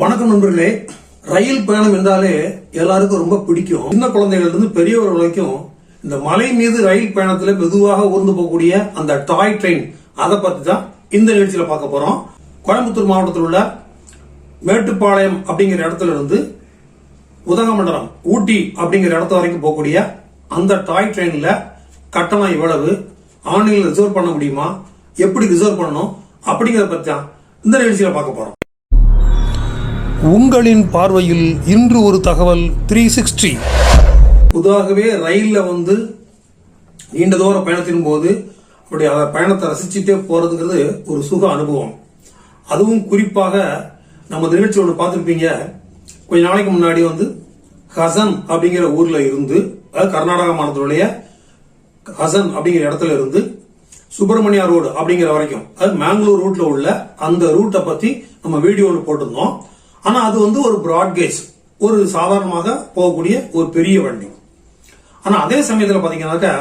வணக்கம் நண்பர்களே. ரயில் பயணம் என்றாலே எல்லாருக்கும் ரொம்ப பிடிக்கும். சின்ன குழந்தைகள் இருந்து பெரியவர் வரைக்கும் இந்த மலை மீது ரயில் பயணத்துல மெதுவாக ஊர்ந்து போகக்கூடிய அந்த டாய் ட்ரெயின் அதை பத்தி தான் இந்த நிகழ்ச்சியில பார்க்க போறோம். கோயம்புத்தூர் மாவட்டத்தில் உள்ள மேட்டுப்பாளையம் அப்படிங்கிற இடத்துல இருந்து உதகமண்டலம் ஊட்டி அப்படிங்கிற இடத்து வரைக்கும் போகக்கூடிய அந்த டாய் ட்ரெயின்ல கட்டணம் எவ்வளவு ஆன்லைன்ல ரிசர்வ் பண்ண முடியுமா எப்படி ரிசர்வ் பண்ணணும் அப்படிங்கிறத பத்தி தான் இந்த நிகழ்ச்சியில பார்க்க போறோம். உங்களின் பார்வையில் இன்று ஒரு தகவல் த்ரீ சிக்ஸ்டி புதாகவே ரயிலில் வந்து நீண்ட தூர பயணத்தின் போது அப்படி அந்த பயணத்தை ரசிச்சுட்டே போகிறதுங்கிறது ஒரு சுக அனுபவம். அதுவும் குறிப்பாக நம்ம நிகழ்ச்சி ஒன்று பார்த்துருப்பீங்க. கொஞ்ச நாளைக்கு முன்னாடி வந்து ஹசன் அப்படிங்கிற ஊரில் இருந்து அதாவது கர்நாடகா மாநிலத்தினுடைய ஹசன் அப்படிங்கிற இடத்துல இருந்து சுப்பிரமணியா ரோடு அப்படிங்கிற வரைக்கும் அது மேங்களூர் ரூட்ல உள்ள அந்த ரூட்டை பத்தி நம்ம வீடியோவில் போட்டிருந்தோம். ஆனால் அது வந்து ஒரு பிராட்கேஜ் ஒரு சாதாரணமாக போகக்கூடிய ஒரு பெரிய வண்டி. ஆனால் அதே சமயத்தில் பார்த்தீங்கன்னாக்கா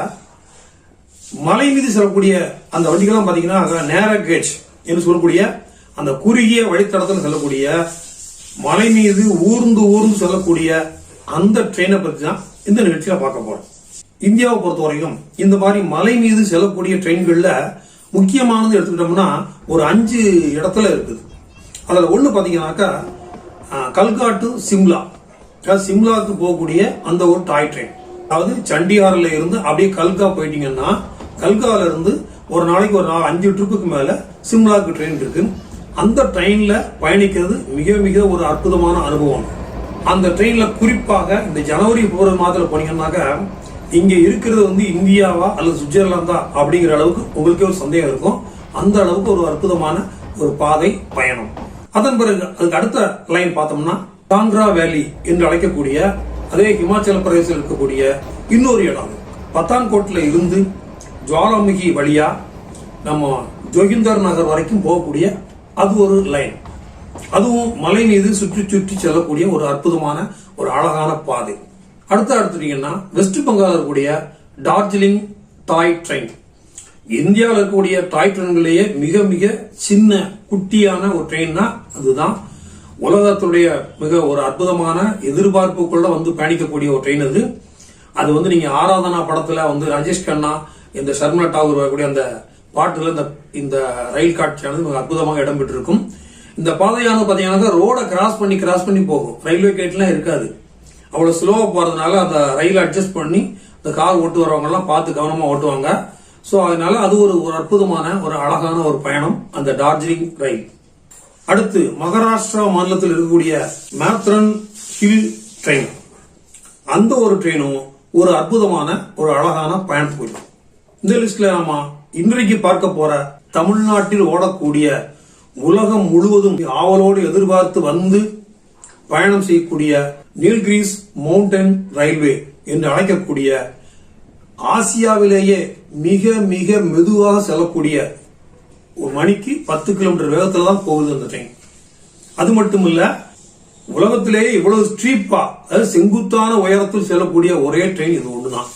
மலை மீது செல்லக்கூடிய அந்த வண்டிகள்லாம் பார்த்தீங்கன்னா நேர கேஜ் என்று சொல்லக்கூடிய அந்த குறுகிய வழித்தடத்தில் செல்லக்கூடிய மலை மீது ஊர்ந்து ஊர்ந்து செல்லக்கூடிய அந்த ட்ரெயினை பற்றி தான் இந்த நிகழ்ச்சியில் பார்க்க போகிறோம் இந்தியாவை பொறுத்த வரைக்கும் இந்த மாதிரி மலை மீது செல்லக்கூடிய ட்ரெயின்களில் முக்கியமானது எடுத்துக்கிட்டோம்னா ஒரு அஞ்சு இடத்துல இருக்குது. அதில் ஒன்று பார்த்தீங்கன்னாக்கா கல்கா டு சிம்லா. சிம்லாவுக்கு போகக்கூடிய அந்த ஒரு டாய் ட்ரெயின் அதாவது சண்டிகாரில் இருந்து அப்படியே கல்கா போயிட்டீங்கன்னா கல்கால இருந்து ஒரு நாளைக்கு ஒரு நாள் அஞ்சு ட்ரிப்புக்கு மேலே சிம்லாவுக்கு ட்ரெயின் இருக்கு. அந்த ட்ரெயினில் பயணிக்கிறது மிக மிக ஒரு அற்புதமான அனுபவம். அந்த ட்ரெயினில் குறிப்பாக இந்த ஜனவரி போகிற மாதத்தில் போனீங்கன்னாக்க இங்கே இருக்கிறது வந்து இந்தியாவா அல்லது சுவிட்சர்லாந்தா அப்படிங்கிற அளவுக்கு உங்களுக்கே ஒரு சந்தேகம் இருக்கும். அந்த அளவுக்கு ஒரு அற்புதமான ஒரு பாதை பயணம். அதன் பிறகு அதுக்கு அடுத்த லைன் பார்த்தோம்னா காங்க்ரா வேலி என்று அழைக்கக்கூடிய அதே இமாச்சல பிரதேசத்தில் இருக்கக்கூடிய இன்னொரு இடம் பத்தான்கோட்டில் இருந்து ஜுவாலாமுகி வழியா நம்ம ஜோகிந்தர் நகர் வரைக்கும் போகக்கூடிய அது ஒரு லைன் அதுவும் மலை மீது சுற்றி சுற்றி செல்லக்கூடிய ஒரு அற்புதமான ஒரு அழகான பாதை. அடுத்து அடுத்துட்டீங்கன்னா வெஸ்ட் பெங்கால் இருக்கக்கூடிய டார்ஜிலிங் டாய் ட்ரெயின் இந்தியாவில் இருக்கக்கூடிய டாய் ட்ரெயின்களிலேயே மிக மிக சின்ன குட்டியான ஒரு ட்ரெயின்னா அதுதான். உலகத்துடைய மிக ஒரு அற்புதமான எதிர்பார்ப்புக்குள்ள வந்து பயணிக்கக்கூடிய ஒரு ட்ரெயின் அது. அது வந்து நீங்க ஆராதனா படத்துல வந்து ராஜேஷ் கண்ணா இந்த ஷர்மிளா டாகூர் வரக்கூடிய அந்த பாட்டுல இந்த இந்த ரயில் காட்சியானது மிக அற்புதமாக இடம்பெற்றிருக்கும் இந்த பாதையானது பாத்தீங்கன்னா ரோட கிராஸ் பண்ணி கிராஸ் பண்ணி போகும். ரயில்வே கேட்லாம் இருக்காது. அவ்வளவு ஸ்லோவா போறதுனால அந்த ரயில் அட்ஜஸ்ட் பண்ணி இந்த கார் ஓட்டு வரவங்க எல்லாம் பார்த்து கவனமா ஓட்டுவாங்க. ஸோ அதனால அது ஒரு ஒரு அற்புதமான ஒரு அழகான ஒரு பயணம் அந்த டார்ஜிலிங் ரயில் அடுத்து மகாராஷ்டிரா மாநிலத்தில் இருக்கக்கூடிய மேத்ரன் ஹில் ட்ரெயின் அந்த ஒரு ட்ரெயினும் ஒரு அற்புதமான ஒரு அழகான பயணத்துக்கு போயிடும். இந்த லிஸ்ட்ல நாம இன்றைக்கு பார்க்க போற தமிழ்நாட்டில் ஓடக்கூடிய உலகம் முழுவதும் ஆவலோடு எதிர்பார்த்து வந்து பயணம் செய்யக்கூடிய நீல்கிரீஸ் மவுண்டன் ரயில்வே என்று அழைக்கக்கூடிய ஆசியாவிலேயே மிக மிக மெதுவாக செல்லக்கூடிய ஒரு மணிக்கு பத்து கிலோமீட்டர் வேகத்துல தான் போகுது அந்த ட்ரெயின் அது மட்டும் இல்ல உலகத்திலேயே இவ்வளவு ஸ்ட்ரீப்பா அதாவது செங்குத்தான உயரத்தில் செல்லக்கூடிய ஒரே ட்ரெயின் இது ஒண்ணுதான்.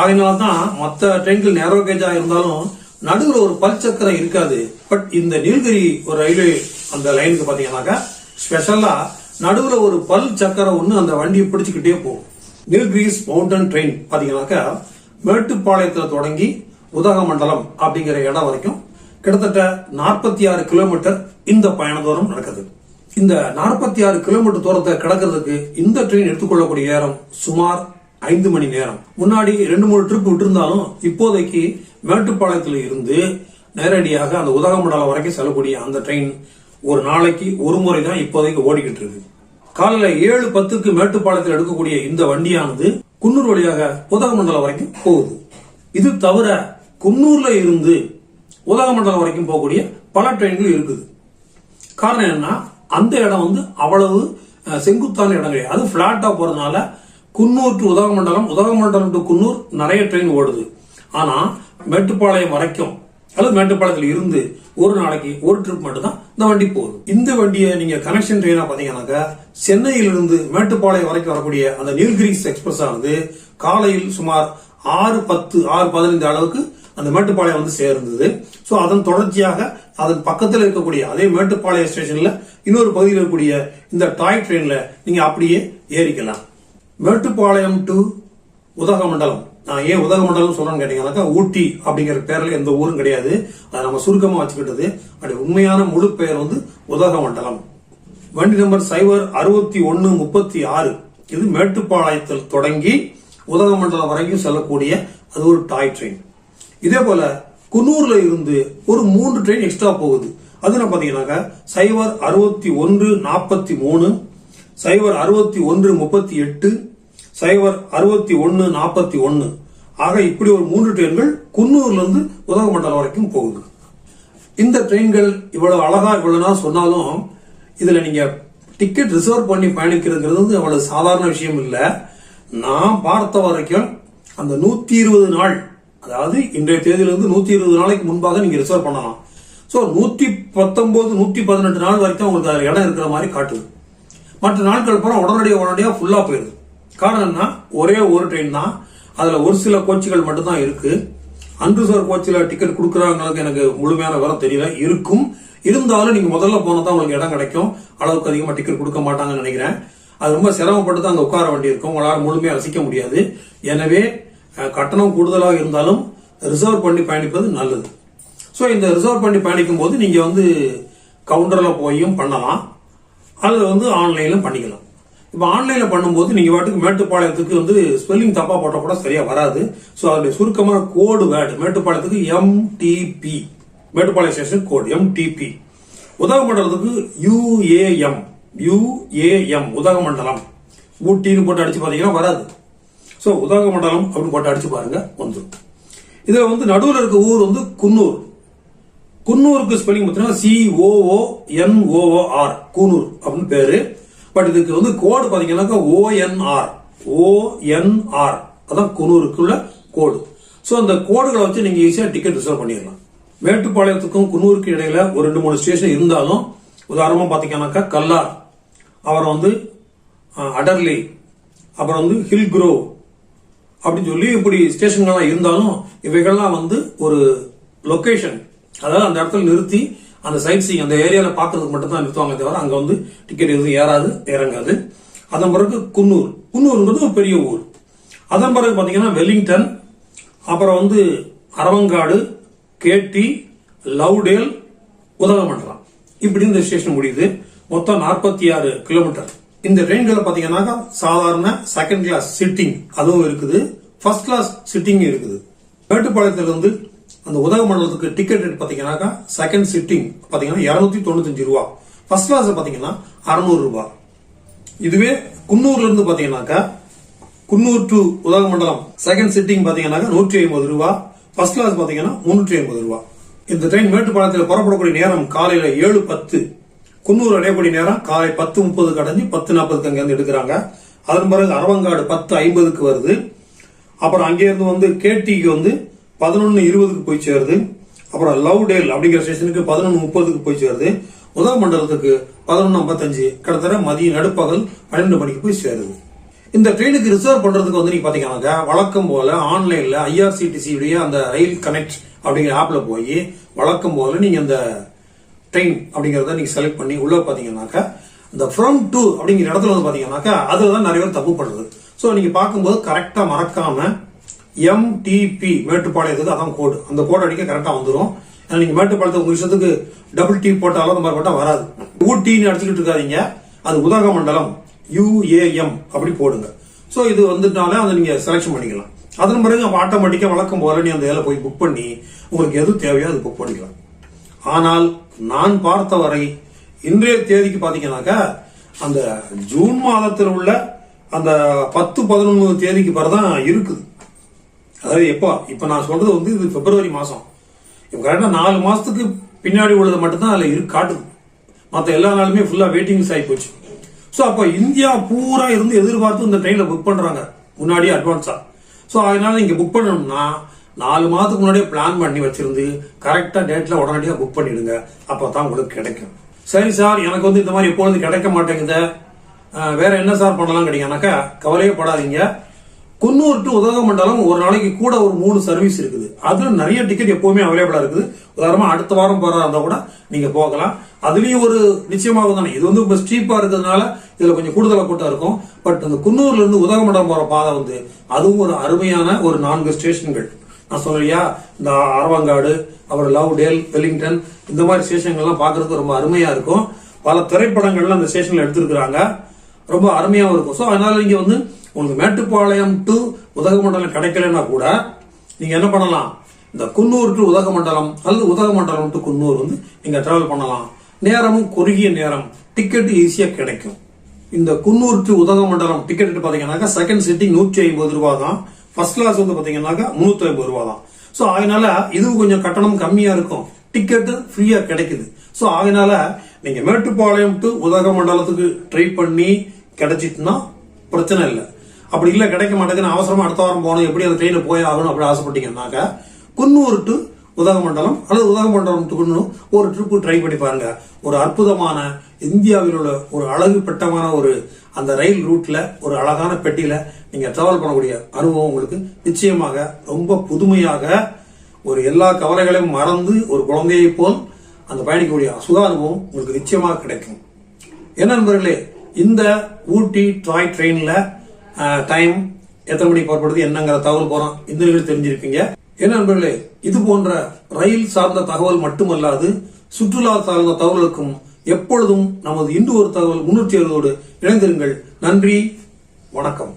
அதனால தான் மற்ற ட்ரெயின்கள் நேரோ கேஜா இருந்தாலும் நடுவில் ஒரு பல் சக்கரம் இருக்காது. பட் இந்த நீலகிரி ஒரு ரயில்வே அந்த லைனுக்கு பாத்தீங்கன்னாக்கா ஸ்பெஷலா நடுவில் ஒரு பல் சக்கரம் ஒன்று அந்த வண்டியை பிடிச்சுக்கிட்டே போகும். நீல்கிரிஸ் மவுண்டன் ட்ரெயின் பார்த்தீங்கன்னாக்கா மேட்டுப்பாளையத்துல தொடங்கி உதகமண்டலம் அப்படிங்கிற இடம் வரைக்கும் கிட்டத்தட்ட நாற்பத்தி ஆறு கிலோமீட்டர் இந்த பயண தூரம் நடக்குது. இந்த நாற்பத்தி ஆறு கிலோமீட்டர் தூரத்தை கிடக்கிறதுக்கு இந்த ட்ரெயின் எடுத்துக்கொள்ளக்கூடிய நேரம் சுமார் ஐந்து மணி நேரம். முன்னாடி ரெண்டு மூணு ட்ரிப் விட்டுருந்தாலும் இப்போதைக்கு மேட்டுப்பாளையத்தில் இருந்து நேரடியாக அந்த உதகமண்டலம் வரைக்கும் செல்லக்கூடிய அந்த ட்ரெயின் ஒரு நாளைக்கு ஒரு முறை தான் இப்போதைக்கு ஓடிக்கிட்டு இருக்கு காலையில ஏழு பத்துக்கு மேட்டுப்பாளையத்தில் எடுக்கக்கூடிய இந்த வண்டியானது குன்னூர் வழியாக உதகமண்டலம் வரைக்கும் போகுது. இது தவிர குன்னூர்ல இருந்து உதகமண்டலம் வரைக்கும் போகக்கூடிய பல ட்ரெயின்கள் இருக்குது. காரணம் என்னன்னா அந்த இடம் வந்து அவ்வளவு செங்குத்தான இடம் கிடையாது அது பிளாட்டா போறதுனால குன்னூர் டு உதகமண்டலம் உதகமண்டலம் டு குன்னூர் நிறைய ட்ரெயின் ஓடுது. ஆனா மேட்டுப்பாளையம் வரைக்கும் அல்லது மேட்டுப்பாளையத்தில் இருந்து ஒரு நாளைக்கு ஒரு ட்ரிப் மட்டும் தான் இந்த வண்டி போகுது. இந்த வண்டியை நீங்க கனெக்ஷன் ட்ரெயினா பாத்தீங்கன்னாக்கா சென்னையிலிருந்து மேட்டுப்பாளையம் வரைக்கும் வரக்கூடிய அந்த நீல்கிரிஸ் எக்ஸ்பிரஸ் ஆனது காலையில் சுமார் ஆறு பத்து ஆறு பதினைந்து அளவுக்கு அந்த மேட்டுப்பாளையம் வந்து சேர்ந்தது. ஸோ அதன் தொடர்ச்சியாக அதன் பக்கத்தில் இருக்கக்கூடிய அதே மேட்டுப்பாளையம் ஸ்டேஷன்ல இன்னொரு பகுதியில் இருக்கக்கூடிய இந்த டாய் ட்ரெயின்ல நீங்க அப்படியே ஏறிக்கலாம். மேட்டுப்பாளையம் டு உதகமண்டலம். நான் ஏன் உதகமண்டலம் சொல்றேன்னு கேட்டீங்கன்னாக்கா ஊட்டி அப்படிங்கிற பேர்ல எந்த ஊரும் கிடையாது. அதை நம்ம சுருக்கமா வச்சுக்கிட்டது அப்படி உண்மையான முழு பெயர் வந்து உதகமண்டலம். வண்டி நம்பர் சைபர் அறுபத்தி ஒன்னு முப்பத்தி ஆறு. இது மேட்டுப்பாளையத்தில் தொடங்கி உதகமண்டலம் வரைக்கும் செல்லக்கூடிய அது ஒரு டாய் ட்ரெயின். இதே போல குன்னூர்ல இருந்து ஒரு மூன்று ட்ரெயின் எக்ஸ்ட்ரா போகுது. அது என்ன பாத்தீங்கன்னாக்கா சைபர் அறுபத்தி ஒன்று நாற்பத்தி மூணு சைபர் அறுபத்தி ஒன்று முப்பத்தி எட்டு சைபர் அறுபத்தி ஒன்னு நாற்பத்தி ஒன்னு. ஆக இப்படி ஒரு மூன்று ட்ரெயின்கள் குன்னூர்ல இருந்து உதகமண்டலம் வரைக்கும் போகுது. இந்த ட்ரெயின்கள் இவ்வளவு அழகா இவ்வளவு சொன்னாலும் இதுல நீங்க டிக்கெட் ரிசர்வ் பண்ணி பயணிக்கிறதுங்கிறது வந்து அவ்வளவு சாதாரண விஷயம் இல்லை. நான் பார்த்த வரைக்கும் அந்த நூத்தி இருபது நாள் அதாவது இன்றைய தேதியிலிருந்து நூத்தி இருபது நாளைக்கு முன்பாக நீங்க ரிசர்வ் பண்ணலாம். ஸோ நூத்தி பத்தொன்பது நூத்தி பதினெட்டு நாள் வரைக்கும் உங்களுக்கு அதில் இடம் இருக்கிற மாதிரி காட்டுது. மற்ற நாட்கள் பூரா உடனடியாக உடனடியாக ஃபுல்லாக போயிருது காரணம் ஒரே ஒரு ட்ரெயின் தான். அதில் ஒரு சில கோச்சுகள் மட்டும்தான் இருக்கு. அன்ரிசர்வ் கோச்சில் டிக்கெட் கொடுக்குறாங்கிறது எனக்கு முழுமையான விவரம் தெரியல. இருக்கும். இருந்தாலும் நீங்கள் முதல்ல போனால் தான் உங்களுக்கு இடம் கிடைக்கும். அளவுக்கு அதிகமாக டிக்கெட் கொடுக்க மாட்டாங்கன்னு நினைக்கிறேன். அது ரொம்ப சிரமப்பட்டு தான் அங்கே உட்கார வேண்டி இருக்கும் உங்களால் முழுமையாக ரசிக்க முடியாது. எனவே கட்டணம் கூடுதலாக இருந்தாலும் ரிசர்வ் பண்ணி பயணிப்பது நல்லது. ஸோ இந்த ரிசர்வ் பண்ணி பயணிக்கும் போது நீங்கள் வந்து கவுண்டரில் போயும் பண்ணலாம். அல்லது வந்து ஆன்லைனில் பண்ணிக்கலாம். இப்போ ஆன்லைனில் பண்ணும்போது நீங்கள் வாட்டுக்கு மேட்டுப்பாளையத்துக்கு வந்து ஸ்பெல்லிங் தப்பாக போட்டால் கூட சரியாக வராது. ஸோ அதனுடைய சுருக்கமான code word மேட்டுப்பாளையத்துக்கு MTP Mettupalayam station code MTP உதகமண்டலத்துக்கு UAM UAM Udhagamandalam. ஊட்டின்னு போட்டு அடிச்சு பார்த்தீங்கன்னா வராது. ஸோ உதகமண்டலம் அப்படின்னு போட்டு அடிச்சு பாருங்க வந்துடும் இதில் வந்து நடுவில் இருக்க ஊர் வந்து குன்னூர். குன்னூருக்கு ஸ்பெல்லிங் பார்த்தீங்கன்னா C N O O R Coonoor அப்படின்னு பேரு. பட் இதுக்கு வந்து கோடு பார்த்தீங்கன்னாக்கா ஓஎன்ஆர் ஓஎன்ஆர் அதான் குன்னூருக்குள்ள கோடு ஸோ அந்த கோடுகளை வச்சு நீங்கள் ஈஸியாக டிக்கெட் ரிசர்வ் பண்ணிடலாம். மேட்டுப்பாளையத்துக்கும் குன்னூருக்கு இடையில ஒரு ரெண்டு மூணு ஸ்டேஷன் இருந்தாலும் உதாரணமாக பார்த்தீங்கன்னாக்கா கல்லார் அப்புறம் வந்து அடர்லி அப்புறம் வந்து ஹில் குரோவ் அப்படின்னு சொல்லி இப்படி ஸ்டேஷன்கள்லாம் இருந்தாலும் இவைகள்லாம் வந்து ஒரு லொக்கேஷன் அதாவது அந்த இடத்துல நிறுத்தி அந்த சைட் சீங் அந்த ஏரியாவில் பார்க்கறதுக்கு மட்டும் தான் நிறுத்துவாங்க தவிர அங்கே வந்து டிக்கெட் எதுவும் ஏறாது இறங்காது. அதன் பிறகு குன்னூர். குன்னூர்ன்றது ஒரு பெரிய ஊர். அதன் பிறகு பார்த்தீங்கன்னா வெல்லிங்டன் அப்புறம் வந்து அரவங்காடு கேட்டி லவ்டேல் உதகமண்டலம். இப்படி இந்த ஸ்டேஷன் முடியுது. மொத்தம் நாற்பத்தி ஆறு கிலோமீட்டர் இந்த ட்ரெயின்களை பார்த்தீங்கன்னாக்கா சாதாரண செகண்ட் கிளாஸ் சிட்டிங் அதுவும் இருக்குது. ஃபர்ஸ்ட் கிளாஸ் சிட்டிங் இருக்குது. மேட்டுப்பாளையத்திலிருந்து அந்த உதகமண்டலத்துக்கு டிக்கெட் ரேட் பார்த்தீங்கன்னாக்கா செகண்ட் சிட்டிங் பார்த்தீங்கன்னா இரநூத்தி தொண்ணூத்தஞ்சு ரூபா. ஃபர்ஸ்ட் கிளாஸ் பார்த்தீங்கன்னா அறநூறு ரூபா. இதுவே குன்னூர்ல இருந்து பார்த்தீங்கன்னாக்கா Coonoor to Udhagamandalam second sitting பார்த்தீங்கன்னாக்கா நூற்றி ஐம்பது ரூபா. ஃபர்ஸ்ட் கிளாஸ் பார்த்தீங்கன்னா முன்னூற்றி ஐம்பது ரூபா. இந்த ட்ரெயின் மேட்டுப்பாளையத்தில் புறப்படக்கூடிய நேரம் காலையில் ஏழு பத்து. குன்னூர் அடையக்கூடிய நேரம் காலை பத்து முப்பது கடைஞ்சி பத்து நாற்பதுக்கு அங்கேருந்து எடுக்கிறாங்க. அதன் பிறகு அரவங்காடு பத்து ஐம்பதுக்கு வருது. அப்புறம் அங்கேருந்து வந்து கேடிக்கு வந்து பதினொன்று இருபதுக்கு போய் சேருது. அப்புறம் லவ் டேல் அப்படிங்கிற ஸ்டேஷனுக்கு பதினொன்று முப்பதுக்கு போய் சேருது. உதகமண்டலத்துக்கு பதினொன்று ஐம்பத்தஞ்சு கிட்டத்தட்ட மதிய நடுப்பகல் பன்னெண்டு மணிக்கு போய் சேருது. இந்த ட்ரெயினுக்கு ரிசர்வ் பண்றதுக்கு வந்து நீங்க பாத்தீங்கன்னாக்கா வழக்கம் போல ஆன்லைன்ல ஐஆர்சிடிசியுடைய அந்த ரயில் கனெக்ட் அப்படிங்கிற ஆப்ல போய் வழக்கம் போல நீங்க அந்த ட்ரெயின் அப்படிங்கிறத நீங்க செலக்ட் பண்ணி உள்ள பாத்தீங்கன்னாக்கா இந்த ஃப்ரம் டு அப்படிங்கிற இடத்துல வந்து பாத்தீங்கன்னாக்கா அதுல தான் நிறைய பேர் தப்பு பண்றது. ஸோ நீங்க பார்க்கும்போது கரெக்டா மறக்காம எம்டிபி மேட்டுப்பாளையத்துக்கு அதான் கோடு அந்த கோடு அடிக்க கரெக்டாக வந்துடும் ஏன்னா நீங்கள் மேட்டுப்பாளையத்துக்கு உங்கள் இஷ்டத்துக்கு டபுள் டி போட்டாலும் அந்த மாதிரி போட்டால் வராது. ஊட்டின்னு அடிச்சுக்கிட்டு இருக்காதீங்க. அது உதகமண்டலம் யுஏஎம் அப்படி போடுங்க. ஸோ இது வந்துட்டாலே அதை நீங்கள் செலெக்ஷன் பண்ணிக்கலாம். அதன் பிறகு ஆட்டோமேட்டிக்காக வழக்கம் போல நீ அந்த இதில் போய் புக் பண்ணி உங்களுக்கு எது தேவையோ அது புக் பண்ணிக்கலாம். ஆனால் நான் பார்த்த வரை இன்றைய தேதிக்கு பார்த்தீங்கன்னாக்கா அந்த ஜூன் மாதத்தில் உள்ள அந்த பத்து பதினொன்று தேதிக்கு பிறதான் இருக்குது. அதாவது எப்போ இப்போ நான் சொல்றது வந்து இது பிப்ரவரி மாதம் இப்போ கரெக்டாக நாலு மாதத்துக்கு பின்னாடி உள்ளது மட்டும்தான் அதில் இருக்கு காட்டுது. மற்ற எல்லா நாளுமே ஃபுல்லாக வெயிட்டிங்ஸ் ஆகி போச்சு. ஸோ அப்போ இந்தியா பூரா இருந்து எதிர்பார்த்து இந்த ட்ரெயினில் புக் பண்ணுறாங்க முன்னாடியே அட்வான்ஸாக ஸோ அதனால நீங்கள் புக் பண்ணணும்னா நாலு மாதத்துக்கு முன்னாடியே பிளான் பண்ணி வச்சிருந்து கரெக்டாக டேட்டில் உடனடியாக புக் பண்ணிடுங்க. அப்பதான் உங்களுக்கு கிடைக்கும். சரி சார் எனக்கு வந்து இந்த மாதிரி எப்பொழுது கிடைக்க மாட்டேங்குது. வேற என்ன சார் பண்ணலாம் கேட்டீங்கன்னாக்கா கவலையே படாதீங்க. குன்னூர் டு உதகமண்டலம் ஒரு நாளைக்கு கூட ஒரு மூணு சர்வீஸ் இருக்குது. அதுல நிறைய டிக்கெட் எப்பவுமே அவைலபிளா இருக்குது. உதாரணமா அடுத்த வாரம் போறதா இருந்தா கூட நீங்க போகலாம். அதுலயும் ஒரு நிச்சயமாக தானே. இது வந்து இப்ப ஸ்டீப்பா இருக்கிறதுனால இதுல கொஞ்சம் கூடுதலாக கூட்டம் இருக்கும். பட் அந்த குன்னூர்ல இருந்து உதகமண்டலம் போற பாதை வந்து அதுவும் ஒரு அருமையான ஒரு நான்கு ஸ்டேஷன்கள் நான் சொல்றியா? இந்த அரவங்காடு அப்புறம் லவ் டேல் வெலிங்டன் இந்த மாதிரி ஸ்டேஷன்கள்லாம் பார்க்கறதுக்கு ரொம்ப அருமையா இருக்கும். பல திரைப்படங்கள்லாம் அந்த ஸ்டேஷன்ல எடுத்திருக்கிறாங்க. ரொம்ப அருமையாவும் இருக்கும். ஸோ அதனால நீங்க வந்து உங்களுக்கு மேட்டுப்பாளையம் டு உதகமண்டலம் கிடைக்கலன்னா கூட நீங்கள் என்ன பண்ணலாம்? இந்த குன்னூர் டு உதகமண்டலம் அல்லது உதகமண்டலம் டு குன்னூர் வந்து நீங்கள் ட்ராவல் பண்ணலாம். நேரமும் குறுகிய நேரம் டிக்கெட் ஈஸியாக கிடைக்கும். இந்த குன்னூர் டு உதகமண்டலம் டிக்கெட் பார்த்தீங்கன்னாக்கா செகண்ட் சிட்டிங் நூற்றி ஐம்பது ரூபா தான் ஃபர்ஸ்ட் கிளாஸ் வந்து பார்த்தீங்கன்னாக்கா முந்நூற்றி ஐம்பது ரூபா தான் ஸோ அதனால இதுவும் கொஞ்சம் கட்டணம் கம்மியாக இருக்கும். டிக்கெட்டு ஃப்ரீயாக கிடைக்குது. ஸோ அதனால நீங்கள் மேட்டுப்பாளையம் டு உதகமண்டலத்துக்கு ட்ரை பண்ணி கிடைச்சிட்டுனா பிரச்சனை இல்லை. அப்படி இல்லை கிடைக்க மாட்டேங்குது அவசரமா அடுத்த வாரம் போகணும் எப்படி அந்த ட்ரெயினில் போய் ஆகணும் அப்படி ஆசைப்பட்டீங்கன்னாக்கா குன்னூர் டு உதகமண்டலம் அல்லது உதகமண்டலம் டு குன்னூர் ஒரு ட்ரிப்பு ட்ரை பண்ணி பாருங்க. ஒரு அற்புதமான இந்தியாவில் உள்ள ஒரு அழகு பெட்டமான ஒரு அந்த ரயில் ரூட்ல ஒரு அழகான பெட்டியில நீங்க டிராவல் பண்ணக்கூடிய அனுபவம் உங்களுக்கு நிச்சயமாக ரொம்ப புதுமையாக ஒரு எல்லா கவலைகளையும் மறந்து ஒரு குழந்தையை போல் அந்த பயணிக்கக்கூடிய சுதா அனுபவம் உங்களுக்கு நிச்சயமாக கிடைக்கும். என்ன நண்பர்களே இந்த ஊட்டி டாய் ட்ரெயின்ல டைம் எத்தனை மணிக்கு புறப்படுது என்னங்கிற தகவல் போறோம். இந்த நிகழ்ச்சி தெரிஞ்சிருப்பீங்க. என்ன நண்பர்களே இது போன்ற ரயில் சார்ந்த தகவல் மட்டுமல்லாது சுற்றுலா சார்ந்த தகவலுக்கும் எப்பொழுதும் நமது இன்று ஒரு தகவல் முன்னூற்றி அறுபதோடு இணைந்திருங்கள். நன்றி வணக்கம்.